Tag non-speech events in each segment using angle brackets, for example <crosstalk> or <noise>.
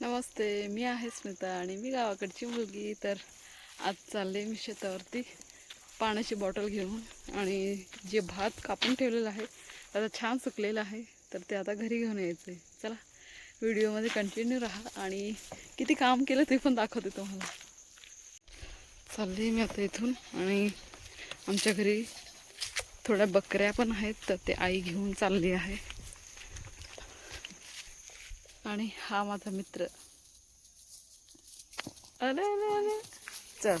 नमस्ते मी आहे स्मिता आणि मी गावाकडची मुलगी. तर आज चालले मी शेतावरती पाण्याची बॉटल घेऊन आणि जे भात कापून ठेवलेलं आहे आता छान सुकलेलं आहे तर ते आता घरी घेऊन यायचं आहे चला व्हिडिओमध्ये कंटिन्यू राहा आणि किती काम केलं ते पण दाखवते तुम्हाला. चालले मी आता इथून आणि आमच्या घरी थोड्या बकऱ्या पण आहेत तर ते आई घेऊन चालली आहे. आणि हा माझा मित्र. अरे अरे अरे चल.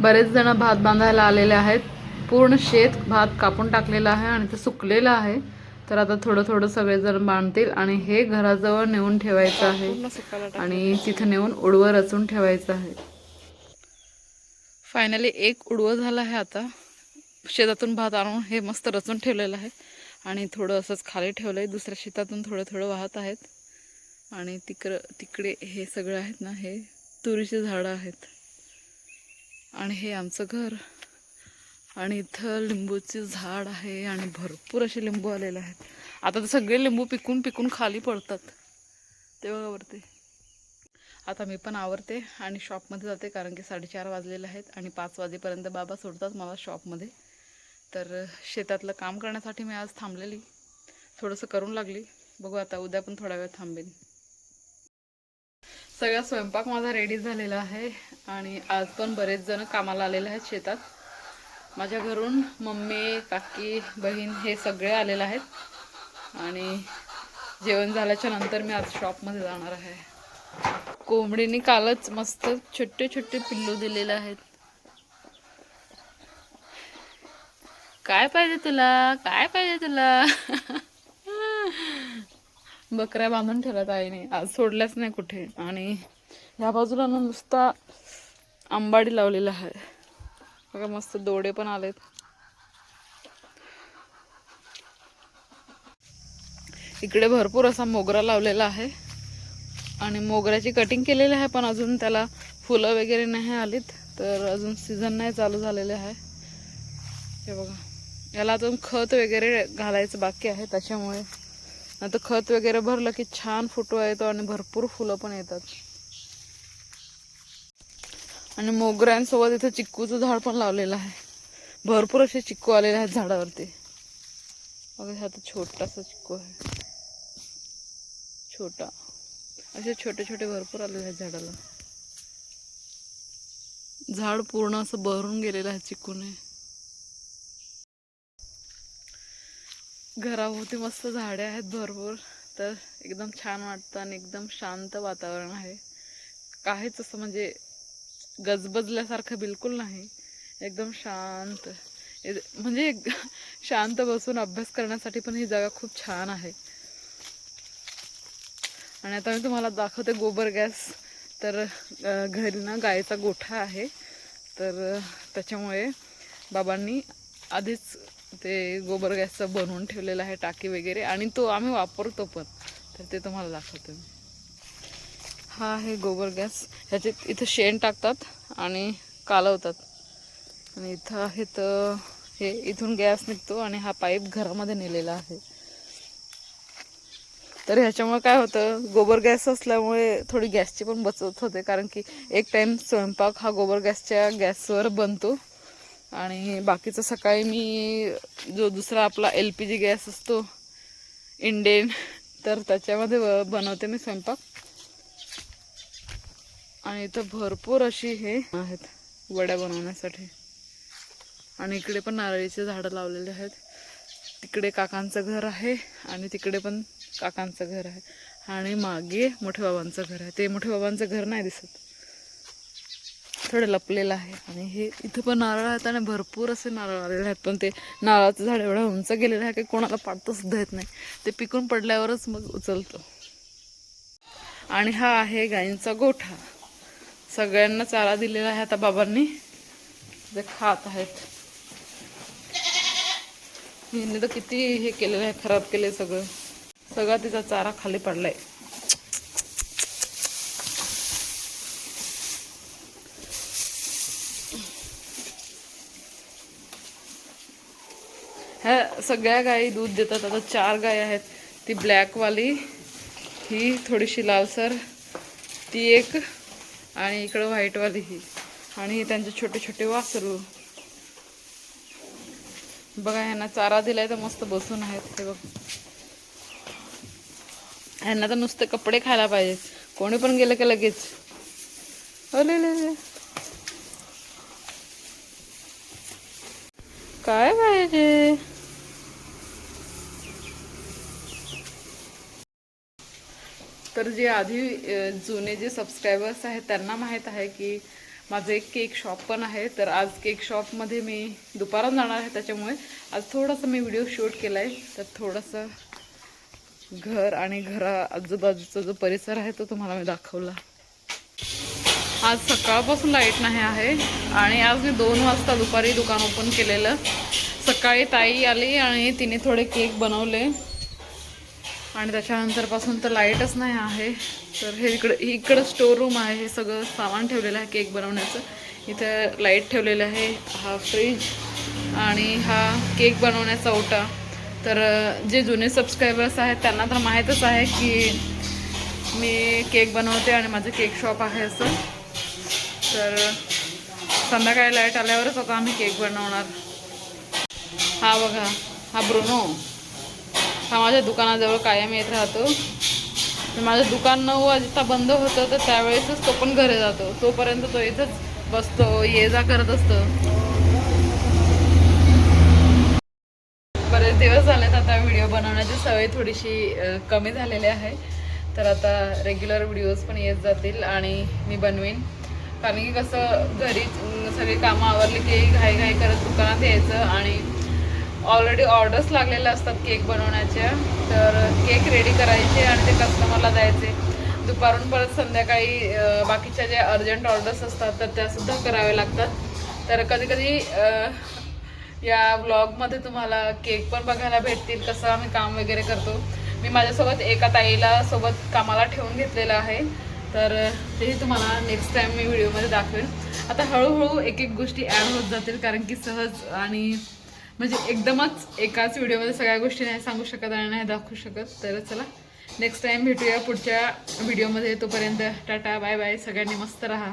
बरेच जण भात बांधायला आलेले आहेत. पूर्ण शेत भात कापून टाकलेलं आहे आणि ते सुकलेलं आहे. तर आता थोडं थोडं सगळेजण बांधतील आणि हे घराजवळ नेऊन ठेवायचं आहे. आणि तिथं नेऊन उडवं रचून ठेवायचं आहे. फायनली एक उडवं झालं आहे आता. शेतातून भात आणून हे मस्त रचून ठेवलेलं आहे. आणि थोडं असंच खाली ठेवलं आहे दुसऱ्या शेतातून थोडं थोडं वाहत आहेत. आणि तिकडं तिकडे हे सगळं आहेत ना हे तुरीचे झाडं आहेत. आणि हे आमचं घर. आणि इथं लिंबूचे झाड आहे आणि भरपूर असे लिंबू आलेले आहेत. आता तर सगळे लिंबू पिकून पिकून खाली पडतात. ते बघा वरती. आता मी पण आवरते आणि शॉपमध्ये जाते कारण की साडेचार वाजलेले आहेत आणि पाच वाजेपर्यंत बाबा सोडतात मला शॉपमध्ये तर शेतातलं काम करण्यासाठी मी आज थांबलेली. थोडंसं करून लागली. बघू आता उद्या पण थोडा वेळ थांबेन. सगळा स्वयंपाक माझा रेडी झालेला आहे आणि आज पण बरेच जण कामाला आलेले आहेत शेतात. माझ्या घरून मम्मी काकी बहीण हे सगळे आलेले आहेत. आणि जेवण झाल्याच्यानंतर मी आज शॉपमध्ये जाणार आहे. कोंबडीने कालच मस्त छोटे छोटे पिल्लू दिलेले आहेत. काय पाहिजे तुला? काय पाहिजे तुला? बकऱ्या बांधून ठेवला आईने. आज सोडल्याच नाही कुठे. आणि ह्या बाजूला ना नुसता आंबाडी लावलेला आहे. बघा मस्त दोडे पण आलेत. इकडे भरपूर असा मोगरा लावलेला आहे. आणि मोगऱ्याची कटिंग केलेली आहे पण अजून त्याला फुलं वगैरे नाही आलीत. तर अजून सीझन नाही चालू झालेले आहे. हे बघा. याला अजून खत वगैरे घालायचं बाकी आहे त्याच्यामुळे. आता खत वगैरे भरलं की छान फुटवा येतो आणि भरपूर फुलं पण येतात. आणि मोगऱ्यांसोबत इथं चिक्कूचं झाड पण लावलेलं आहे. भरपूर असे चिक्कू आलेले आहेत झाडावरती. बघा हा तर छोटासा चिक्कू आहे. छोटा. असे छोटे छोटे भरपूर आलेले आहेत झाडाला. झाड पूर्ण असं भरून गेलेलं आहे चिकूने घराभोवती मस्त झाडे आहेत भरपूर. तर एकदम छान वाटतं आणि एकदम शांत वातावरण आहे. काहीच असं म्हणजे गजबजल्यासारखं बिलकुल नाही. एकदम शांत. म्हणजे एक- <laughs> शांत बसून अभ्यास करण्यासाठी पण ही जागा खूप छान आहे. आणि आता मी तुम्हाला दाखवते गोबर गॅस. तर घरी ना गायचा गोठा आहे. तर त्याच्यामुळे बाबांनी आधीच ते गोबर गॅसचं बनवून ठेवलेलं आहे टाकी वगैरे. आणि तो आम्ही वापरतो पण. तर ते तुम्हाला दाखवते मी. हा आहे गोबर गॅस. ह्याच्यात इथं शेण टाकतात आणि कालवतात. आणि इथं आहे तर हे इथून गॅस निघतो आणि हा पाईप घरामध्ये नेलेला आहे. तर ह्याच्यामुळे काय होतं गोबर गॅस असल्यामुळे थोडी गॅसची पण बचत होते. कारण की एक टाईम स्वयंपाक हा गोबर गॅसच्या गॅसवर बनतो. आणि बाकीचं सकाळी मी जो दुसरा आपला एल पी जी गॅस असतो इंडेन तर त्याच्यामध्ये बनवते मी स्वयंपाक. आणि इथं भरपूर अशी हे आहेत वड्या बनवण्यासाठी. आणि इकडे पण नारळीचे झाडं लावलेले आहेत. तिकडे काकांचं घर आहे आणि तिकडे पण काकांचं घर आहे. आणि मागे मोठे बाबांचं घर आहे. ते मोठे बाबांचं घर नाही दिसत. थोडं लपलेलं आहे. आणि हे इथं पण नारळ आहेत आणि भरपूर असे नारळ आलेले आहेत. पण ते नारळाचं झाड एवढं उंच गेलेलं आहे की कोणाला पाडतासुद्धा येत नाही. ते पिकून पडल्यावरच मग उचलतो. आणि हा आहे गाईंचा गोठा. सगळ्यांना चारा दिलेला आहे आता बाबांनी. ते खात आहेत. हिने तर किती हे केलेलं आहे खराब केले सगळं. सगळा तिचा चारा खाली पडलाय. ह्या सगळ्या गायी दूध देतात. आता चार गाय आहेत. ती ब्लॅकवाली ही थोडीशी लालसर ती एक आणि इकडं व्हाईटवाली ही. आणि त्यांचे छोटे छोटे वासरू. बघा ह्यांना चारा दिलाय तर मस्त बसून आहेत. हे बघ. ह्यांना तर नुसते कपडे खायला पाहिजे. कोणी पण गेलं की लगेच. अरे काय पाहिजे? तर जे आधी जुने जे सबस्क्रायबर्स आहेत त्यांना माहीत आहे की माझं एक केक शॉप पण आहे. तर आज केक शॉपमध्ये मी दुपारात जाणार आहे. त्याच्यामुळे आज थोडासा मी व्हिडिओ शूट केला आहे तर थोडंसं घर आणि घरा आजूबाजूचा जो परिसर आहे तो तुम्हाला मी दाखवला. आज सकाळपासून लाइट नाही आहे आणि आज मी दोन वाजता दुपारी दुकान ओपन केलेलं. सकाळी ताई आली आणि तिने थोडे केक बनवले. आणि त्याच्यानंतरपासून तर लाईटच नाही आहे. तर हे इकडं इकडं स्टोर रूम आहे. हे सगळं सामान ठेवलेलं आहे केक बनवण्याचं. इथं लाइट ठेवलेलं आहे. हा फ्रीज आणि हा केक बनवण्याचा ओटा. तर जे जुने सबस्क्रायबर्स आहेत त्यांना तर माहीतच आहे की मी केक बनवते आणि माझं केक शॉप आहे असं. तर संध्याकाळी लाइट आल्यावरच आता आम्ही केक बनवणार. हा बघा. हा ब्रुनो. हा माझ्या दुकानाजवळ कायम येत राहतो. माझं दुकान नऊ वाजता बंद होतं तर त्यावेळेसच तो पण घरी जातो. तोपर्यंत तो इथंच बसतो ये जा करत असतो. बरेच दिवस झालेत आता व्हिडिओ बनवण्याची सवय थोडीशी कमी झालेली आहे. तर आता रेग्युलर व्हिडिओज पण येत जातील आणि मी बनवीन. कारण की कसं घरी सगळी कामं आवरली की घाई घाई करत दुकानात यायचं आणि ऑलरेडी ऑर्डर्स लागलेल्या असतात केक बनवण्याच्या तर केक रेडी करायचे आणि ते कस्टमरला द्यायचे. दुपारून परत संध्याकाळी बाकीच्या ज्या अर्जंट ऑर्डर्स असतात तर त्यासुद्धा कराव्या लागतात. तर कधीकधी या ब्लॉगमध्ये तुम्हाला केक पण बघायला भेटतील कसं आम्ही काम वगैरे करतो. मी माझ्यासोबत एका ताईला सोबत कामाला ठेवून घेतलेलं आहे. तर तेही तुम्हाला नेक्स्ट टाईम मी व्हिडिओमध्ये दाखवेन. आता हळूहळू एक एक गोष्टी ॲड होत जातील कारण की सहज आणि म्हणजे एकदमच एकाच व्हिडिओमध्ये सगळ्या गोष्टी नाही सांगू शकत आणि नाही दाखवू शकत. तर चला. नेक्स्ट टाइम भेटूया पुढच्या व्हिडिओमध्ये. तोपर्यंत टाटा बाय बाय सगळ्यांनी मस्त राहा.